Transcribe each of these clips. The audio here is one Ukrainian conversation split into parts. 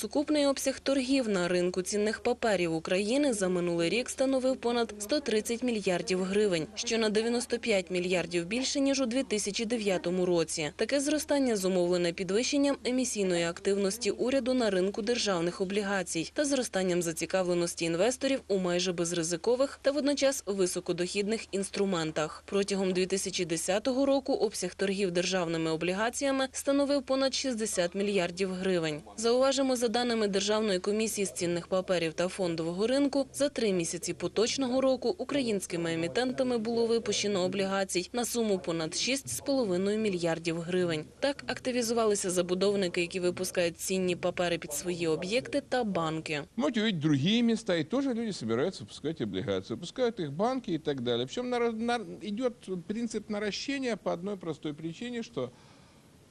Сукупний обсяг торгів на ринку цінних паперів України за минулий рік становив понад 130 мільярдів гривень, що на 95 мільярдів більше, ніж у 2009 році. Таке зростання зумовлене підвищенням емісійної активності уряду на ринку державних облігацій та зростанням зацікавленості інвесторів у майже безризикових та водночас високодохідних інструментах. Протягом 2010 року обсяг торгів державними облігаціями становив понад 60 мільярдів гривень. Зауважимо, за даними Державної комісії з цінних паперів та фондового ринку, за три місяці поточного року українськими емітентами було випущено облігацій на суму понад 6,5 мільярдів гривень. Так активізувалися забудовники, які випускають цінні папери під свої об'єкти та банки. Можете увидеть другие места, и тоже люди собираются выпускать облигации. Выпускают их банки и так. Причем нара- на- идет принцип наращения по одной простой причине, что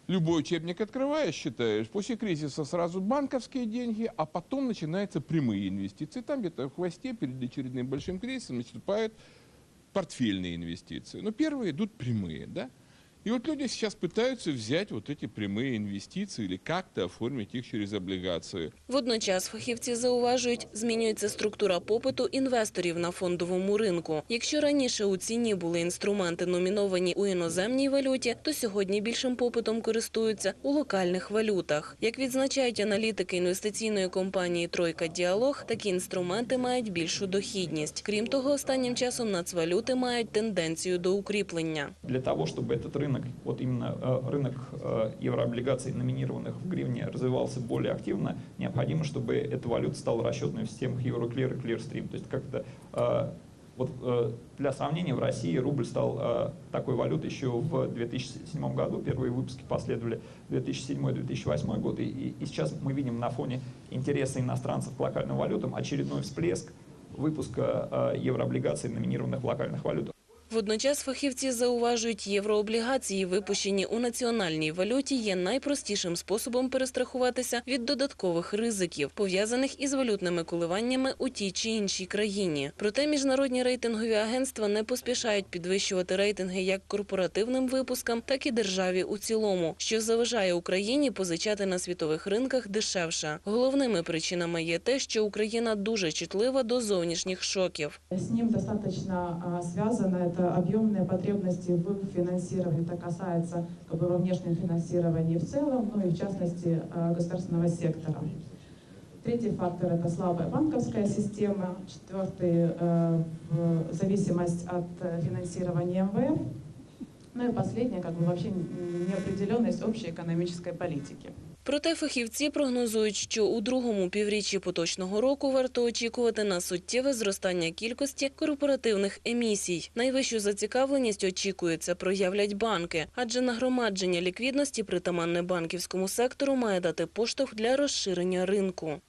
любой учебник открываешь, считаешь, после кризиса сразу банковские деньги, а потом начинаются прямые инвестиции. Там где-то в хвосте перед очередным большим кризисом наступают портфельные инвестиции. Но первые идут прямые, да? И вот люди сейчас пытаются взять вот эти прямые инвестиции или как-то оформить их через облигации. Водночас фахівці зауважують, змінюється структура попиту інвесторів на фондовому ринку. Якщо раніше у ціні були інструменти, номіновані у іноземній валюті, то сьогодні більшим попитом користуються у локальних валютах. Як відзначають аналітики інвестиційної компанії Тройка Діалог, такі інструменти мають більшу дохідність. Крім того, останнім часом нацвалюти мають тенденцію до укріплення. Для того, чтобы этот рынок, вот именно э, рынок э, еврооблигаций, номинированных в гривне, развивался более активно, необходимо, чтобы эта валюта стала расчетной в системах Euroclear и Clearstream. То есть как-то э, вот для сравнения, в России рубль стал такой валютой еще в 2007 году. Первые выпуски последовали 2007-2008 год. И, и- сейчас мы видим на фоне интереса иностранцев к локальным валютам очередной всплеск выпуска еврооблигаций, номинированных в локальных валютах. Водночас фахівці зауважують, єврооблігації, випущені у національній валюті, є найпростішим способом перестрахуватися від додаткових ризиків, пов'язаних із валютними коливаннями у тій чи іншій країні. Проте міжнародні рейтингові агентства не поспішають підвищувати рейтинги як корпоративним випускам, так і державі у цілому, що заважає Україні позичати на світових ринках дешевше. Головними причинами є те, що Україна дуже чутлива до зовнішніх шоків. С ним достаточно а, связано это объемные потребности в финансировании. Это касается как бы, во внешнем финансировании в целом, ну и в частности а, государственного сектора. Третий фактор – это слабая банковская система. Четвертый э, зависимость от э, финансирования МВФ. Ну и последнее, как бы вообще неопределенность общей экономической политики. Проте фахівці прогнозують, що у другому півріччі поточного року варто очікувати на суттєве зростання кількості корпоративних емісій. Найвищу зацікавленість очікується проявлять банки, адже нагромадження ліквідності притаманне банківському сектору має дати поштовх для розширення ринку.